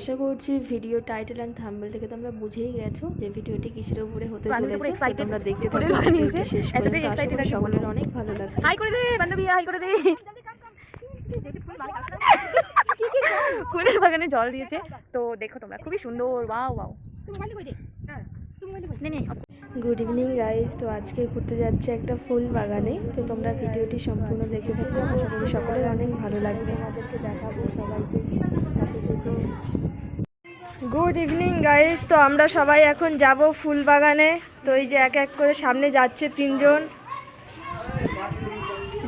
আশা করছি video title and thumbnail থেকে তোমরা বুঝেই গেছো যে ভিডিওটি কিসের উপরে হতে চলেছে তোমরা দেখতে থাকো ভিডিওটি শেষ এতটাই পর্যন্ত আশা করি সকলের অনেক ভালো লাগবে। হাই করে দে বান্ধবী হাই করে দে। ফুলের বাগানে জল দিয়েছে। তো দেখো তোমরা খুবই সুন্দর ওয়াও ওয়াও নে নে গুড ইভিনিং গাইস তো আজকে ঘুরতে যাচ্ছে একটা ফুল বাগানে। তো তোমরা ভিডিওটি সম্পূর্ণ দেখতে থাকবে আশা করি সকলের অনেক ভালো লাগবে। আমাদেরকে দেখাবো সবাইকে। গুড ইভিনিং গাইস তো আমরা সবাই এখন যাব ফুল বাগানে তো এই যে এক এক করে সামনে যাচ্ছে তিনজন।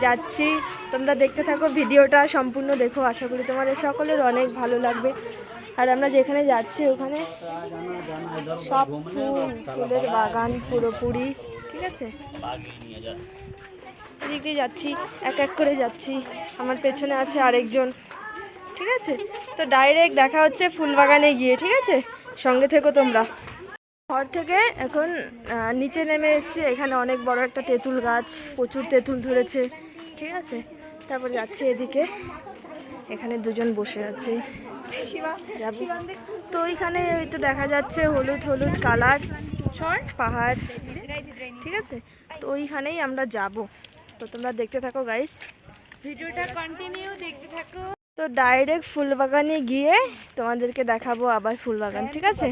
যাচ্ছি। তোমরা দেখতে থাকো, ভিডিওটা সম্পূর্ণ দেখো। আশা করি তোমাদের সকলের অনেক ভালো লাগবে। আর আমরা যেখানে যাচ্ছি, ওখানে সব ফুল, ফুলের বাগান পুরোপুরি, ঠিক আছে? এদিক দিয়ে যাচ্ছি, এক এক করে যাচ্ছি। আমার পেছনে আছে আরেকজন। ঠিক আছে? তো ডাইরেক্ট দেখা হচ্ছে ফুল বাগানে গিয়ে ঠিক আছে? সঙ্গে থেকো তোমরা। ঘর থেকে এখন নিচে নেমে এসেছি। এখানে অনেক বড় একটা তেঁতুল গাছ প্রচুর তেঁতুল ধরেছে। ঠিক আছে? তারপর যাচ্ছি এদিকে। এখানে দুজন বসে আছে। তো ওইখানে ওই তো দেখা যাচ্ছে হলুদ হলুদ কালার পাহাড়। ঠিক আছে? তো ওইখানেই আমরা যাব। তো তোমরা দেখতে থাকো গাইস ভিডিওটা কন্টিনিউ দেখতে থাকো। তো ডাইরেক্ট ফুলবাগানে গিয়ে তোমাদেরকে দেখাবো আবার ফুলবাগান, ঠিক আছে?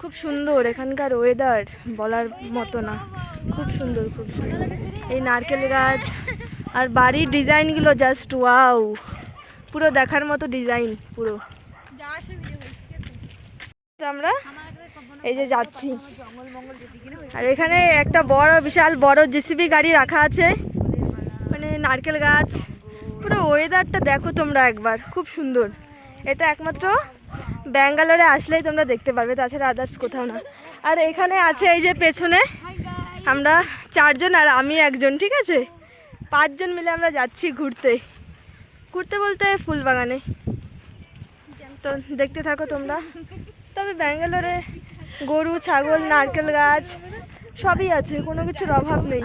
খুব সুন্দর এখানকার ওয়েদার বলার মতো না। খুব সুন্দর খুব সুন্দর। এই নারকেল গাছ আর বাড়ির ডিজাইনগুলো জাস্ট ওয়াও পুরো দেখার মতো ডিজাইন পুরো। আমরা এই যে যাচ্ছি। আর এখানে একটা বড়, বিশাল বড় জিসিবি গাড়ি রাখা আছে। মানে নারকেল গাছ। পুরো ওয়েদারটা দেখো তোমরা একবার, খুব সুন্দর। এটা একমাত্র ব্যাঙ্গালোরে আসলেই তোমরা দেখতে পারবে, তাছাড়া আদার্স কোথাও না। আর এখানে আছে এই যে পেছনে, আমরা চারজন আর আমি একজন, ঠিক আছে? পাঁচজন মিলে আমরা যাচ্ছি ঘুরতে। ঘুরতে বলতে ফুল বাগানে তো দেখতে থাকো তোমরা। তবে ব্যাঙ্গালোরে গরু, ছাগল, নারকেল গাছ সবই আছে, কোনো কিছুর অভাব নেই।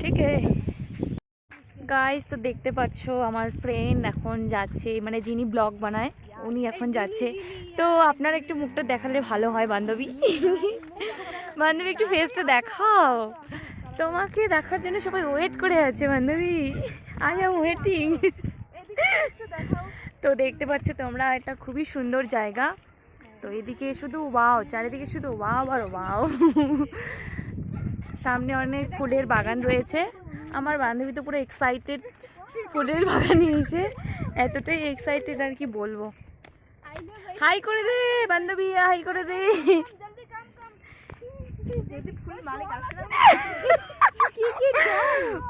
ঠিক আছে গাইস তো দেখতে পাচ্ছ আমার ফ্রেন্ড এখন যাচ্ছে মানে যিনি ব্লগ বানায়, উনি এখন যাচ্ছে। তো আপনারা একটু মুখটা দেখালে ভালো হয়, বান্ধবী। বান্ধবী, একটু ফেসটা দেখাও। তোমাকে দেখার জন্য সবাই ওয়েট করে আছে, বান্ধবী। আই এম ওয়েটিং তো দেখতে পাচ্ছ তোমরা, এটা খুবই সুন্দর জায়গা। তো এদিকে শুধু ওয়াও চারিদিকে শুধু ওয়াও আর ওয়াও সামনে অনেক ফুলের বাগান রয়েছে। আমার বান্ধবী তো পুরো এক্সাইটেড ফুলের বাগানে এসে এতটাই এক্সাইটেড আর কি বলব। হাই করে দে বান্ধবী হাই করে দে।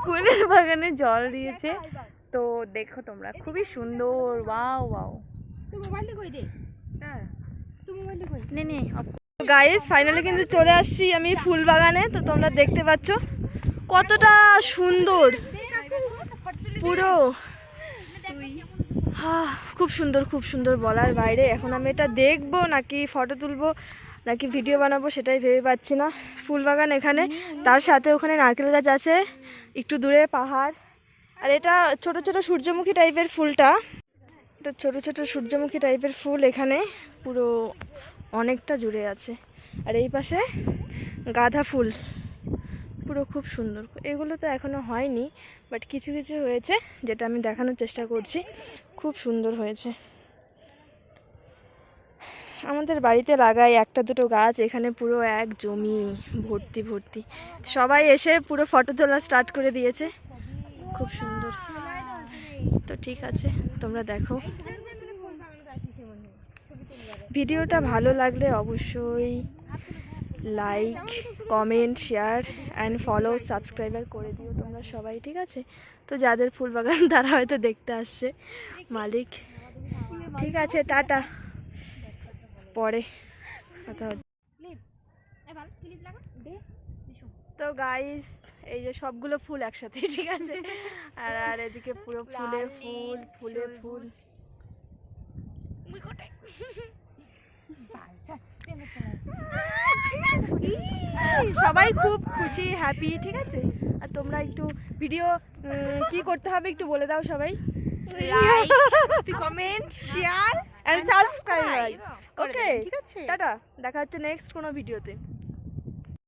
ফুলের বাগানে জল দিয়েছে। তো দেখো তোমরা, খুবই সুন্দর ওয়াও ওয়াও off ফাইনালি কিন্তু চলে আসছি আমি ফুল বাগানে, তো তোমরা দেখতে পাচ্ছ। কতটা সুন্দর। পুরো। খুব সুন্দর খুব সুন্দর বলার বাইরে। এখন আমি এটা দেখব, নাকি ফটো তুলবো, নাকি ভিডিও বানাবো, সেটাই ভেবে পাচ্ছি না। ফুল বাগান এখানে। তার সাথে ওখানে নারকেল গাছ আছে, একটু দূরে পাহাড়। আর এটা ছোট ছোট সূর্যমুখী টাইপের ফুলটা। এটা ছোট ছোট সূর্যমুখী টাইপের ফুল এখানে। পুরো অনেকটা জুড়ে আছে। আর এই পাশে গাঁদা ফুল। পুরো খুব সুন্দর। এগুলো তো এখনও হয়নি বাট কিছু কিছু হয়েছে যেটা আমি দেখানোর চেষ্টা করছি। খুব সুন্দর হয়েছে। আমাদের বাড়িতে লাগাই একটা দুটো গাছ, এখানে পুরো এক জমি, ভর্তি ভর্তি। সবাই এসে পুরো ফটো তোলা স্টার্ট করে দিয়েছে। খুব সুন্দর। তো ঠিক আছে, তোমরা দেখো। ভিডিওটা ভালো লাগলে অবশ্যই like comment share and follow subscriber করে দিও তোমরা সবাই ঠিক আছে? তো যাদের ফুল বাগান তারা হয়তো দেখতে আসছে। মালিক। ঠিক আছে টাটা। পরে কথা হচ্ছে। তো গাইস এই যে সবগুলো ফুল একসাথে ঠিক আছে? আর আর এদিকে পুরো ফুলে ফুল ফুলে ফুল। সবাই খুব খুশি হ্যাপি ঠিক আছে? আর তোমরা একটু ভিডিও কি করতে হবে একটু বলে দাও সবাই। Comment share and subscribe okay ঠিক আছে? টাটা দেখা হচ্ছে নেক্সট কোনো ভিডিওতে